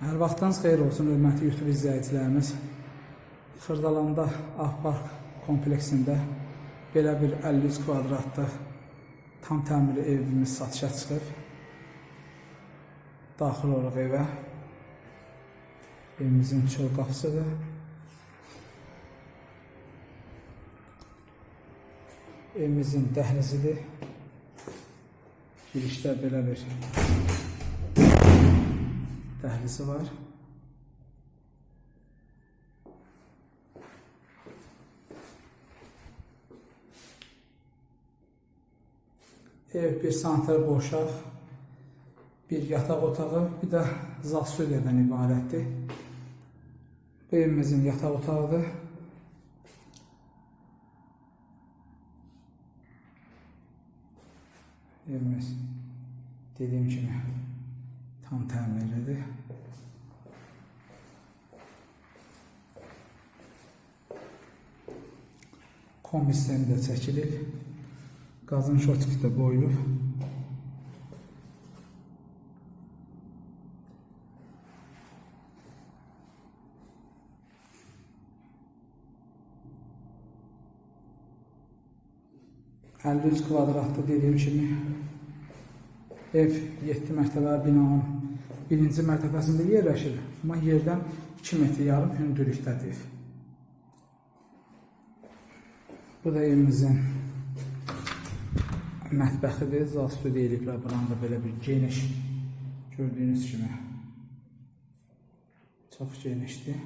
Hər vaxtınız xeyir olsun, hörmətli YouTube izləyicilərimiz. Xırdalanda Ahpark kompleksində belə bir 53 kvadratlıq tam təmirli evimiz satışa çıxıb. Daxil oluq evə. Evimizin çöl qapısıdır. Evimizin dəhlizidir. Girişdə belə bir dəhlizi var. Ev bir santral boşaq, bir yataq otağı, bir də zal stüdiyadan ibarətdir. Bu evimizin yataq otağıdır. Evimiz dediyim kimi Kombi sistemi də çəkilib. Qazın şotiki də qoyulub. ...53 kvadratlı dediyim kimi ev 7 mərtəbəli binanın birinci mərtəbəsində yerləşir. Amma yerdən 2 metr yarım hündürlükdədir. Bu da evimizin mətbəxidir. Zal stüdiyo eliblər. Buranın da belə bir geniş gördüyünüz kimi çox genişdir.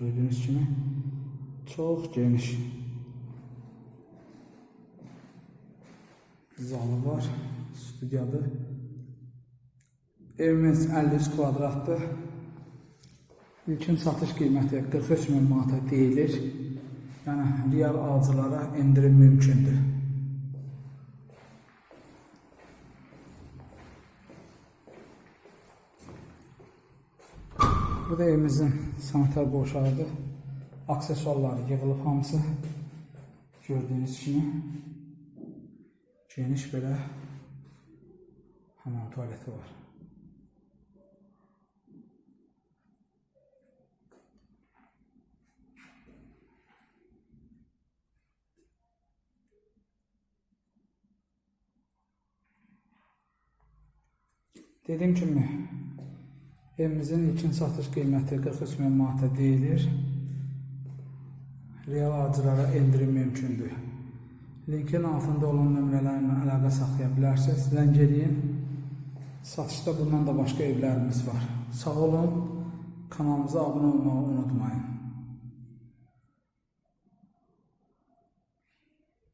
Gördüğünüz kimi çok geniş. Zalı var, stüdyadır. Evimiz 53 kvadratdır. İlkin satış qiyməti 43 min manata deyilir. Yəni real alıcılara endirim mümkündür. Bu da evimizin sanitar boşağıdır. Aksesuarları yığılıb hamısı. Gördüyünüz kimi geniş belə hamam tualeti var. Dediyim kimi evimizin ilkin satış qiyməti 43 min manata deyilir. Real alıcılara endirim mümkündür. Linkin altında olan nömrələrlə əlaqə saxlaya bilərsiniz. Zəng eləyin. Satışda bundan da başqa evlərimiz var. Sağ olun. Kanalımıza abunə olmağı unutmayın.